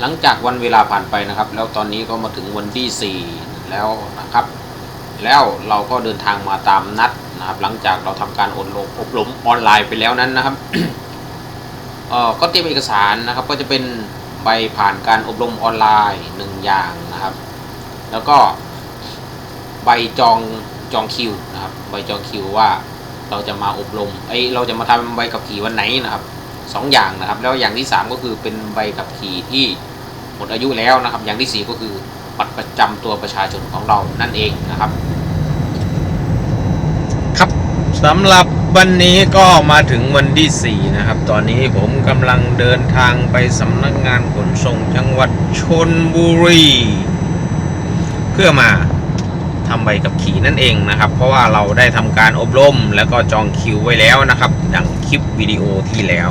หลังจากวันเวลาผ่านไปนะครับ แล้วตอนนี้ก็มาถึงวันที่ 4 แล้วนะครับ แล้วเราก็เดินทางมาตามนัดนะครับ หลังจากเราทำการอบรมอบรมออนไลน์ไปแล้วนั้นนะครับเอ่อก็เตรียมเอกสารนะครับ ก็จะเป็นใบผ่านการอบรมออนไลน์หนึ่งอย่างนะครับ แล้วก็ใบจองจองคิวนะครับ ใบจองคิวว่าเราจะมาอบรมไอเราจะมาทำใบขับขี่วันไหนนะครับสองอย่างนะครับ แล้วอย่างที่สามก็คือเป็นใบขับขี่ที่ มดอายุแล้วนะครับ อย่างที่สี่ก็คือบัตรประจำตัวประชาชนของเรานั่นเองนะครับ ครับสำหรับวันนี้ก็มาถึงวันที่ 4 นะครับ ตอนนี้ผมกำลังเดินทางไปสำนักงานขนส่งจังหวัดชนบุรีเพื่อมาทำใบกับขี่นั่นเองนะครับ เพราะว่าเราได้ทำการอบรมแล้วก็จองคิวไว้แล้วนะครับ ดังคลิปวิดีโอที่แล้ว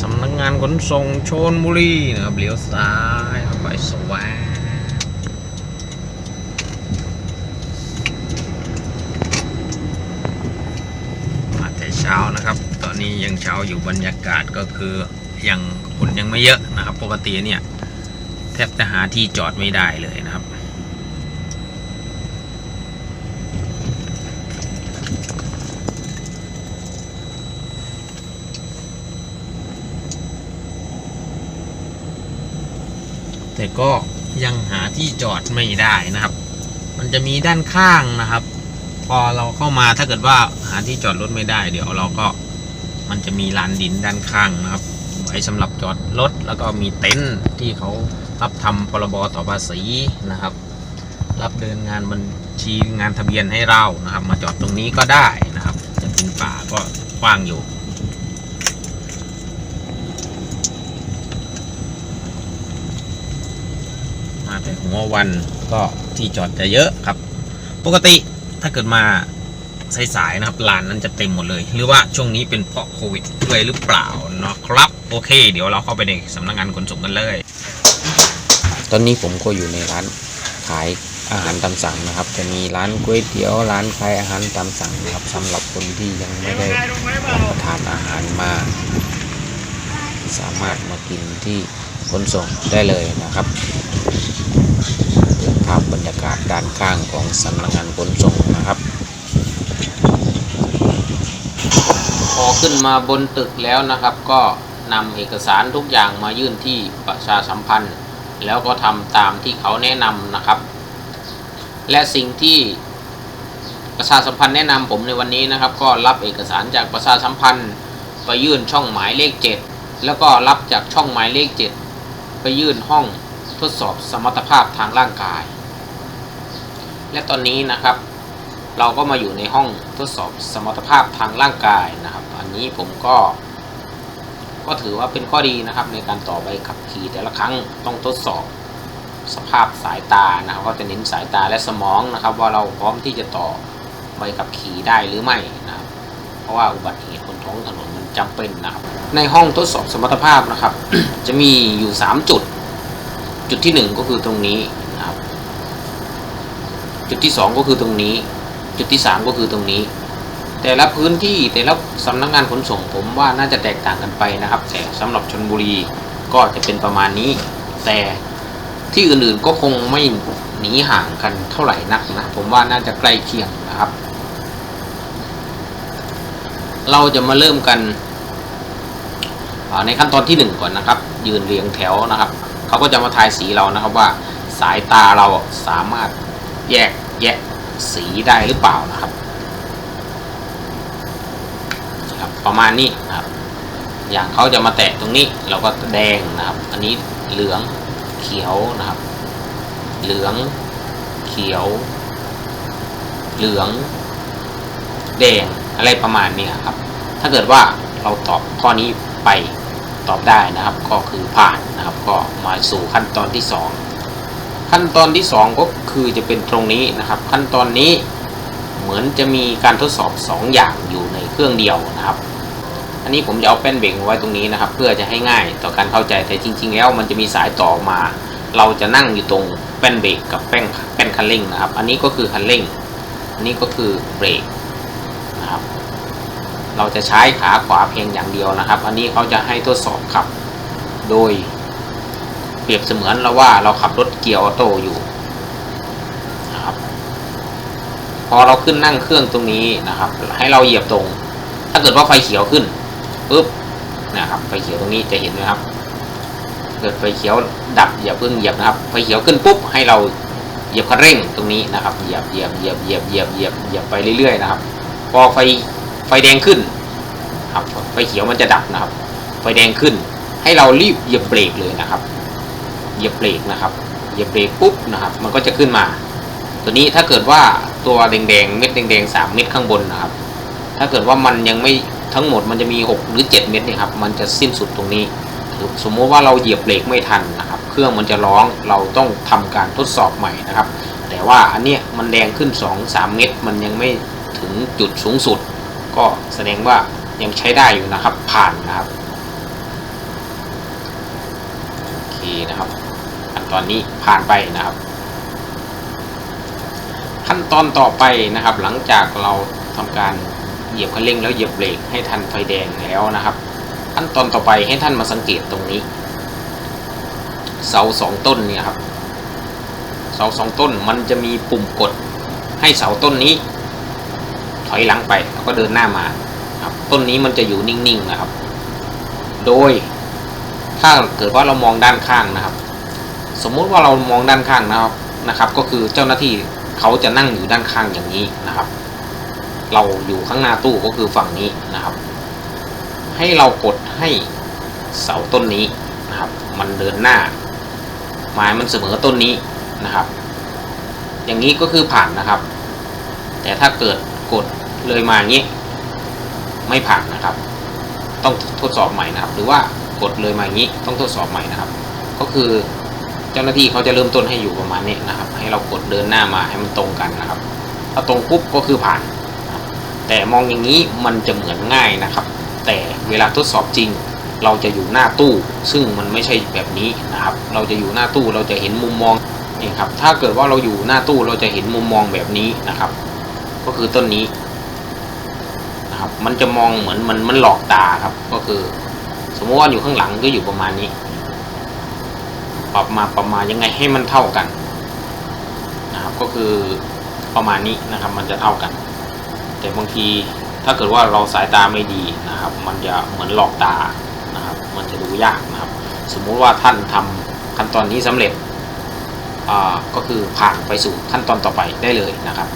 สำนักงานขนส่งชนบุรีนะครับเลี้ยวซ้ายไปสวายมาแต่เช้านะครับ ตอนนี้ยังเช้าอยู่บรรยากาศก็คือยังคนยังไม่เยอะนะครับ ปกติเนี่ยแทบจะหาที่จอดไม่ได้เลยนะครับ แต่ก็ยังหาที่จอดไม่ได้นะครับ มันจะมีด้านข้างนะครับ พอเราเข้ามาถ้าเกิดว่าหาที่จอดรถไม่ได้ เดี๋ยวเราก็มันจะมีลานดินด้านข้างนะครับ ไว้สำหรับจอดรถแล้วก็มีเต็นท์ที่เขารับทำพรบต่อภาษีนะครับ รับเดินงานบัญชีงานทะเบียนให้เรานะครับ มาจอดตรงนี้ก็ได้นะครับ จะเป็นป่าก็กว้างอยู่ มาแต่ หัววันก็ที่จอดจะเยอะครับ ปกติถ้าเกิดมาสายๆนะครับลานนั้นจะเต็มหมดเลย หรือว่าช่วงนี้เป็นเพราะโควิดด้วยหรือเปล่านะครับ โอเค เดี๋ยวเราเข้าไปในสำนักงานขนส่งกันเลย ตอนนี้ผมก็อยู่ในร้านขายอาหารตามสั่งนะครับ จะมีร้านก๋วยเตี๋ยวร้านขายอาหารตามสั่งนะครับสำหรับคนที่ยังไม่ได้รับประทานอาหารมาสามารถมากินที่ขนส่งได้เลยนะครับเรื่องภาพบรรยา กาศด้านข้างของสำนักงานขนส่งนะครับ พอขึ้นมาบนตึกแล้วนะครับ ก็นำเอกสารทุกอย่างมายื่นที่ประชาสัมพันธ์ แล้วก็ทำตามที่เขาแนะนำนะครับ และสิ่งที่ประชาสัมพันธ์แนะนำผมในวันนี้นะครับ ก็รับเอกสารจากประชาสัมพันธ์ ไปยื่นช่องหมายเลข 7 แล้วก็รับจากช่องหมายเลข 7 ไปยื่นห้องทดสอบสมรรถภาพทางร่างกาย และตอนนี้นะครับ เราก็มาอยู่ในห้องทดสอบสมรรถภาพทางร่างกายนะครับ อันนี้ผมก็ ก็ถือว่าเป็นข้อดีนะครับ ในการต่อใบขับขี่แต่ละครั้งต้องทดสอบสภาพสายตานะครับก็จะเน้นสายตาและสมองนะครับ ว่าเราพร้อมที่จะต่อใบขับขี่ได้หรือไม่นะครับ เพราะว่าอุบัติเหตุบนท้องถนนมันจำเป็นนะครับ ในห้องทดสอบสมรรถภาพนะครับ จะมีอยู่ 3 จุด จุดที่ 1 ก็คือตรงนี้ จุดที่ 2 ก็คือตรงนี้ จุดที่ 3 ก็คือตรงนี้ แต่ละพื้นที่แต่ละสำนักงานขนส่งผมว่าน่าจะแตกต่างกันไปนะครับ แต่สำหรับชนบุรีก็จะเป็นประมาณนี้ แต่ที่อื่นๆก็คงไม่หนีห่างกันเท่าไหร่นักนะผมว่าน่าจะใกล้เคียงนะครับ เราจะมาเริ่มกันในขั้นตอนที่หนึ่งก่อนนะครับ ยืนเรียงแถวนะครับ เขาก็จะมาทายสีเรานะครับว่าสายตาเราสามารถ แยกแยะสีได้หรือเปล่านะครับครับ ประมาณนี้นะครับ อย่างเขาจะมาแตะตรงนี้เราก็แดงนะครับ อันนี้เหลืองเขียวนะครับ เหลืองเขียว เหลือง แดงอะไรประมาณนี้ครับ ถ้าเกิดว่าเราตอบข้อนี้ไปตอบได้นะครับ ก็คือผ่านนะครับ ก็มาสู่ขั้นตอนที่สอง ขั้นตอนที่สองก็คือจะเป็นตรงนี้นะครับ ขั้นตอนนี้เหมือนจะมีการทดสอบ 2 อย่างอยู่ในเครื่องเดียวนะครับ อันนี้ผมจะเอาแป้นเบรกไว้ตรงนี้นะครับ เพื่อจะให้ง่ายต่อการเข้าใจแต่จริง ๆ แล้วมันจะมีสายต่อมา เราจะนั่งอยู่ตรงแป้นเบรกกับแป้นแป้นคันเร่งนะครับ อันนี้ก็คือคันเร่ง อันนี้ก็คือเบรกนะครับ เราจะใช้ขาขวาเพียงอย่างเดียวนะครับ อันนี้เขาจะให้ทดสอบขับ โดย เปรียบเสมือนเราว่าเราขับรถเกียร์ออโต้อยู่นะครับ พอเราขึ้นนั่งเครื่องตรงนี้นะครับ ให้เราเหยียบตรง ถ้าเกิดว่าไฟเขียวขึ้นปุ๊บนะครับ ไฟเขียวตรงนี้จะเห็นไหมครับ เกิดไฟเขียวดับอย่าเพิ่งเหยียบนะครับ ไฟเขียวขึ้นปุ๊บให้เราเหยียบคันเร่งตรงนี้นะครับ เหยียบเหยียบเหยียบเหยียบเหยียบเหยียบเหยียบไปเรื่อยๆนะครับ พอไฟไฟแดงขึ้นครับไฟเขียวมันจะดับนะครับ ไฟแดงขึ้น ให้เรารีบเหยียบเบรกเลยนะครับ เหยียบเบรกนะครับเหยียบเบรกปุ๊บนะครับ มันก็จะขึ้นมา ตัวนี้ถ้าเกิดว่าตัวแดงๆเม็ดแดงๆสามเม็ดข้างบนนะครับ ถ้าเกิดว่ามันยังไม่ทั้งหมดมันจะมี 6 หรือ 7 เม็ดนี่ครับ มันจะสิ้นสุดตรงนี้ สมมติว่าเราเหยียบเบรกไม่ทันนะครับ เครื่องมันจะร้องเราต้องทำการทดสอบใหม่นะครับ แต่ว่าอันเนี้ยมันแดงขึ้น 2 3 เม็ดมันยังไม่ถึงจุดสูงสุด ก็แสดงว่ายังใช้ได้อยู่นะครับ ผ่านนะครับ โอเคนะครับ ตอนนี้ผ่านไปนะครับ ขั้นตอนต่อไปนะครับ หลังจากเราทำการเหยียบคันเร่งแล้วเหยียบเบรกให้ทันไฟแดงแล้วนะครับ ขั้นตอนต่อไปให้ท่านมาสังเกตตรงนี้ เสาสองต้นเนี่ยครับเสาสองต้นมันจะมีปุ่มกดให้เสาต้นนี้ ถอยหลังไปแล้วก็เดินหน้ามาครับต้นนี้มันจะอยู่นิ่งๆนะครับ โดยถ้าเกิดว่าเรามองด้านข้างนะครับ สมมุติว่าเรามองด้านข้างนะครับนะครับ ก็คือเจ้าหน้าที่เขาจะนั่งอยู่ด้านข้างอย่างนี้นะครับ เราอยู่ข้างหน้าตู้ก็คือฝั่งนี้นะครับ ให้เรากดให้เสาต้นนี้นะครับ มันเดินหน้า ไม้มันเสมอต้นนี้นะครับ อย่างนี้ก็คือผ่านนะครับ แต่ถ้าเกิดกดเลยมาอย่างนี้ ไม่ผ่านนะครับ ต้องทดสอบใหม่นะครับ หรือว่ากดเลยมาอย่างนี้ต้องทดสอบใหม่นะครับ ก็คือ จ้าหน้าที่เขาจะเริ่มต้นให้อยู่ประมาณนี้นะครับ ให้เรากดเดินหน้ามาให้มันตรงกันนะครับ ถ้าตรงปุ๊บก็คือผ่าน แต่มองอย่างนี้มันจะเหมือนง่ายนะครับ แต่เวลาทดสอบจริง เราจะอยู่หน้าตู้ ซึ่งมันไม่ใช่แบบนี้นะครับ เราจะอยู่หน้าตู้เราจะเห็นมุมมองนี่ครับ ถ้าเกิดว่าเราอยู่หน้าตู้เราจะเห็นมุมมองแบบนี้นะครับ ก็คือต้นนี้นะครับ มันจะมองเหมือนมันมันหลอกตาครับ ก็คือ สมมติว่าอยู่ข้างหลังก็อยู่ประมาณนี้ ปรับมาประมาณยังไงให้มันเท่ากันนะครับก็คือประมาณนี้นะครับมันจะเท่ากัน แต่บางทีถ้าเกิดว่าเราสายตาไม่ดีนะครับ มันจะเหมือนหลอกตานะครับ มันจะดูยากนะครับ สมมุติว่าท่านทำขั้นตอนนี้สำเร็จก็คือผ่านไปสู่ขั้นตอนต่อไปได้เลยนะครับ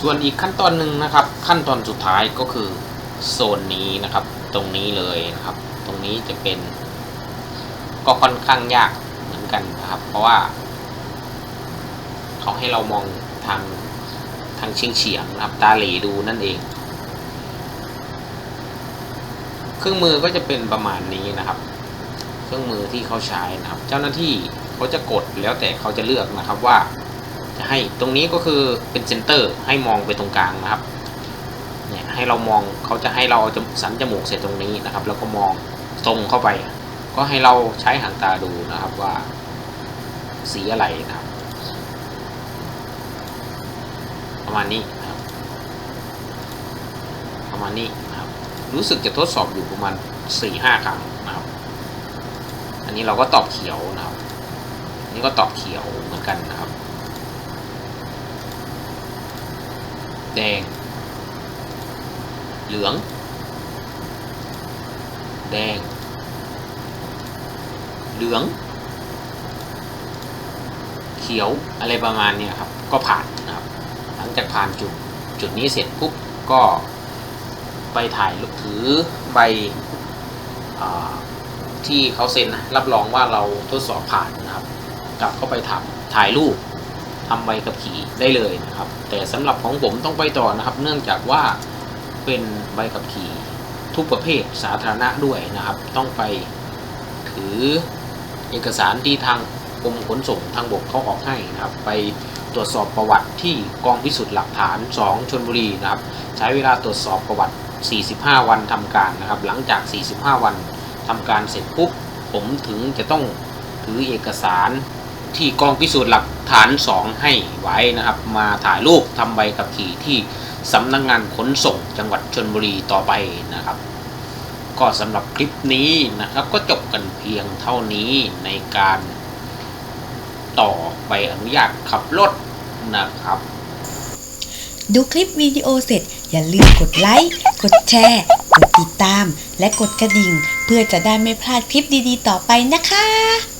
ส่วนอีกขั้นตอนหนึ่งนะครับ ขั้นตอนสุดท้ายก็คือโซนนี้นะครับ ตรงนี้เลยนะครับ นี้จะเป็น ก็ค่อนข้างยากเหมือนกันนะครับ เพราะว่า เขาให้เรามองทางทางเฉียงเฉียงนะครับ ตาเหลดูนั่นเอง เครื่องมือก็จะเป็นประมาณนี้นะครับ เครื่องมือที่เขาใช้นะครับ เจ้าหน้าที่เขาจะกดแล้วแต่เขาจะเลือกนะครับว่าจะให้ตรงนี้ก็คือเป็นเซนเตอร์ให้มองไปตรงกลางนะครับ เนี่ยให้เรามองเขาจะให้เราเอาสันจมูกเสร็จตรงนี้นะครับ แล้วก็มอง ตรงเข้าไป ก็ให้เราใช้หางตาดูนะครับว่า สีอะไรนะครับ ประมาณนี้นะครับ ประมาณนี้นะครับ รู้สึกจะทดสอบอยู่ประมาณสี่ห้าครั้งนะครับ อันนี้เราก็ตอบเขียวนะครับอันนี่ก็ตอบเขียวเหมือนกันนะครับ แดง เหลือง แดง เหลือง เขียวอะไรประมาณเนี้ยครับ ก็ผ่านนะครับ หลังจากผ่านจุดจุดนี้เสร็จปุ๊บก็ไปถ่ายรูปถือใบอที่เขาเซ็นรับรองว่าเราทดสอบผ่านนะครับ กลับเข้าไปทำถ่ายรูปทำใบขับขี่ได้เลยนะครับ แต่สำหรับของผมต้องไปต่อนะครับ เนื่องจากว่าเป็นใบขับขี่ทุกประเภทสาธารณะด้วยนะครับ ต้องไปถือ เอกสารที่ทางกรมขนส่งทางบกเขาออกให้นะครับ ไปตรวจสอบประวัติที่กองพิสูจน์หลักฐาน 2ชนบุรีนะครับ ใช้เวลาตรวจสอบประวัติ 45 วันทำการนะครับ หลังจาก 45 วันทำการเสร็จปุ๊บผมถึงจะต้องถือเอกสารที่กองพิสูจน์หลักฐาน 2 ให้ไว้นะครับ มาถ่ายรูปทำใบขับขี่ที่สำนักงงานขนส่งจังหวัดชนบุรีต่อไปนะครับ ก็สำหรับคลิปนี้นะครับก็จบกันเพียงเท่านี้ในการต่อใบอนุญาตขับรถนะครับ ดูคลิปวิดีโอเสร็จ อย่าลืมกดไลค์ กดแชร์ กดติดตาม และกดกระดิ่ง เพื่อจะได้ไม่พลาดคลิปดีๆ ต่อไปนะคะ